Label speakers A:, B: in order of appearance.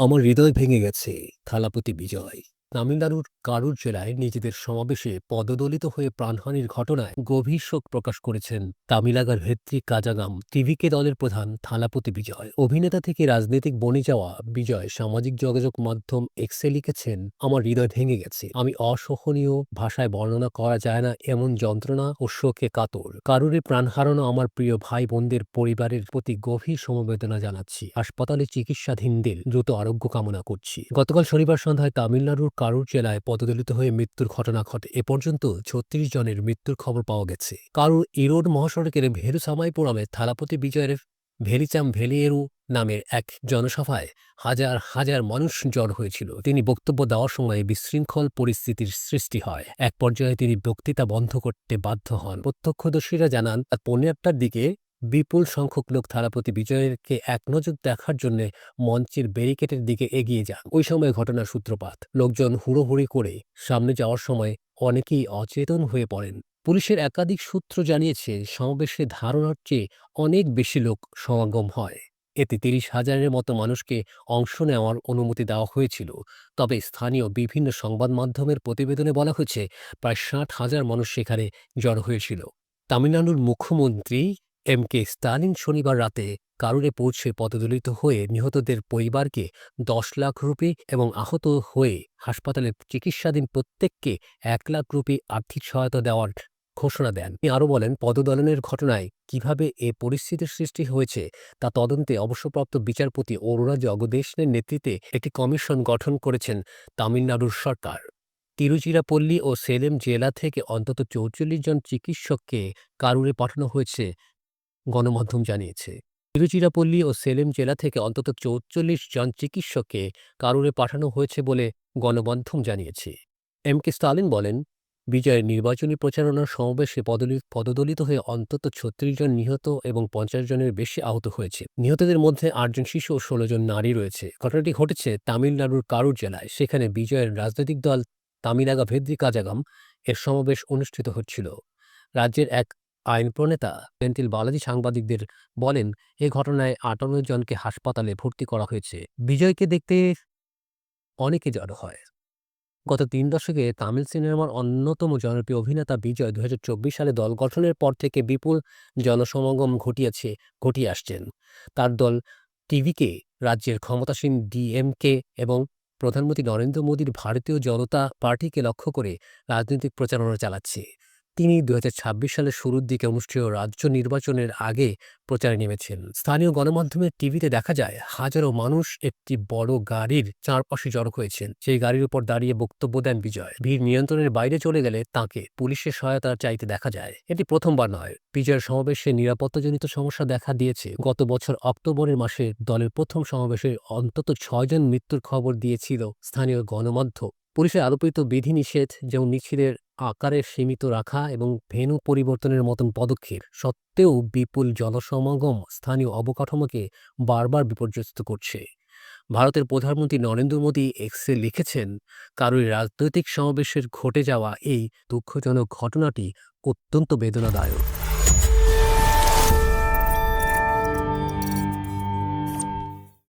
A: আমার হৃদয় ভেঙে গেছে থালাপতি বিজয়। তামিলনাড়ুর কারুর জেলায় নিজেদের সমাবেশে পদদলিত হয়ে প্রাণহানির ঘটনায় গভীর শোক প্রকাশ করেছেন তামিলাগার ভেত্রী কাজাগাম, টিভিকে দলের প্রধান থালাপতি বিজয়। অভিনেতা থেকে রাজনৈতিক বনে যাওয়া বিজয় সামাজিক যোগাযোগ মাধ্যম এক্সে লিখেছেন, আমার হৃদয় ভেঙে গেছে। আমি অসহনীয় ভাষায় বর্ণনা করা যায় না, এমন যন্ত্রণা ও শোকে কাতর। কারুরে প্রাণ হারানো আমার প্রিয় ভাই বোনদের পরিবারের প্রতি গভীর সমবেদনা জানাচ্ছি। হাসপাতালে চিকিৎসাধীনদের দ্রুত আরোগ্য কামনা করছি। গতকাল শনিবার সন্ধ্যায় তামিলনাড়ুর কারুর জেলায় পদদলিত হয়ে মৃত্যুর ঘটনা ঘটে, এ পর্যন্ত ছত্রিশ জনের মৃত্যুর খবর পাওয়া গেছে। কারুর ইরোড মহাসড়কের ভেরুসামাইপুরামে থালাপতি বিজয়ের ভেলিচাম ভেলিয়েরু নামের এক জনসভায় হাজার হাজার মানুষ জড় হয়েছিল। তিনি বক্তব্য দেওয়ার সময় বিশৃঙ্খল পরিস্থিতির সৃষ্টি হয়। এক পর্যায়ে তিনি বক্তৃতা বন্ধ করতে বাধ্য হন। প্রত্যক্ষদর্শীরা জানান, তার পৌনে দিকে বিপুল সংখ্যক লোক থালাপতি বিজয়েরকে এক নজর দেখার জন্য মঞ্চের ব্যারিকেডের দিকে এগিয়ে যান। ওই সময় ঘটনার সূত্রপাত। লোকজন হুড়োহুড়ি করে সামনে যাওয়ার সময় অনেকেই অচেতন হয়ে পড়েন। পুলিশের একাধিক সূত্র জানিয়েছে সমাবেশে ধারণার চেয়ে অনেক বেশি লোক সমাগম হয়। এতে তিরিশ হাজারের মতো মানুষকে অংশ নেওয়ার অনুমতি দেওয়া হয়েছিল। তবে স্থানীয় বিভিন্ন সংবাদ মাধ্যমের প্রতিবেদনে বলা হয়েছে, প্রায় ষাট হাজার মানুষ সেখানে জড়ো হয়েছিল। তামিলনাড়ুর মুখ্যমন্ত্রী এম কে স্টালিন শনিবার রাতে কারুরে পৌঁছে পদদলিত হয়ে নিহতদের পরিবারকে দশ লাখ রুপি এবং আহত হয়ে হাসপাতালে চিকিৎসাধীন প্রত্যেককে এক লাখ রুপি আর্থিক সহায়তা দেওয়ার ঘোষণা দেন। তিনি আরও বলেন, পদদলনের ঘটনায় কীভাবে এ পরিস্থিতির সৃষ্টি হয়েছে তা তদন্তে অবসরপ্রাপ্ত বিচারপতি অরুণা জগদেশনের নেতৃত্বে একটি কমিশন গঠন করেছেন তামিলনাড়ুর সরকার। তিরুচিরাপল্লী ও সেলেম জেলা থেকে অন্তত চৌচল্লিশ জন চিকিৎসককে কারুরে পাঠানো হয়েছে গণমাধ্যম জানিয়েছে। তিরুচিরাপল্লী ও সেলেম জেলা থেকে অন্তত চৌচল্লিশ জন চিকিৎসককে কারুরে পাঠানো হয়েছে বলে গণমাধ্যম জানিয়েছে। এম কে স্টালিন বলেন, বিজয়ের নির্বাচনী প্রচারণার সমাবেশে পদদলিত হয়ে অন্তত ছত্রিশ জন নিহত এবং পঞ্চাশ জনের বেশি আহত হয়েছে। নিহতদের মধ্যে আটজন শিশু ও ষোলো জন নারী রয়েছে। ঘটনাটি ঘটেছে তামিলনাড়ুর কারুর জেলায়। সেখানে বিজয়ের রাজনৈতিক দল তামিলাগা ভেদ্রি কাজাগাম এর সমাবেশ অনুষ্ঠিত হচ্ছিল। রাজ্যের এক আইন প্রণেতা সেন্থিল বালাজি সাংবাদিকদের বলেন, এ ঘটনায় আটান্ন জনকে হাসপাতালে ভর্তি করা হয়েছে। বিজয়কে দেখতে অনেকে জড়ো হয়। গত তিন দশকে তামিল সিনেমার অন্যতম জনপ্রিয় অভিনেতা বিজয় দুহাজার চব্বিশ সালে দল গঠনের পর থেকে বিপুল জনসমাগম ঘটিয়েছে, ঘটিয়ে আসছেন। তার দল টিভিকে, রাজ্যের ক্ষমতাসীন ডিএমকে এবং প্রধানমন্ত্রী নরেন্দ্র মোদীর ভারতীয় জনতা পার্টিকে লক্ষ্য করে রাজনৈতিক প্রচারণা চালাচ্ছে। তিনি দু সালের শুরুর দিকে অনুষ্ঠেয় রাজ্য নির্বাচনের আগে প্রচারে নেমেছেন। স্থানীয় গণমাধ্যমের টিভিতে দেখা যায়, হাজারো মানুষ একটি বড় গাড়ির চারপাশে জড়ো হয়েছেন। সেই গাড়ির উপর দাঁড়িয়ে বক্তব্য দেন বিজয়। ভিড় নিয়ন্ত্রণের বাইরে চলে গেলে তাকে পুলিশের সহায়তা চাইতে দেখা যায়। এটি প্রথমবার নয়। বিজয়ের সমাবেশে নিরাপত্তাজনিত সমস্যা দেখা দিয়েছে। গত বছর অক্টোবরের মাসে দলের প্রথম সমাবেশে অন্তত ছয়জন মৃত্যুর খবর দিয়েছিল স্থানীয় গণমাধ্যম। পুলিশের আরোপিত বিধিনিষেধ যেমন মিছিলের আকারে সীমিত রাখা এবং ভেনু পরিবর্তনের মতন পদক্ষেপ সত্ত্বেও বিপুল জনসমাগম স্থানীয় অবকাঠামোকে বারবার বিপর্যস্ত করছে। ভারতের প্রধানমন্ত্রী নরেন্দ্র মোদী এক্সে লিখেছেন কারোর রাজনৈতিক সমাবেশের ঘটে যাওয়া এই দুঃখজনক ঘটনাটি অত্যন্ত বেদনাদায়ক।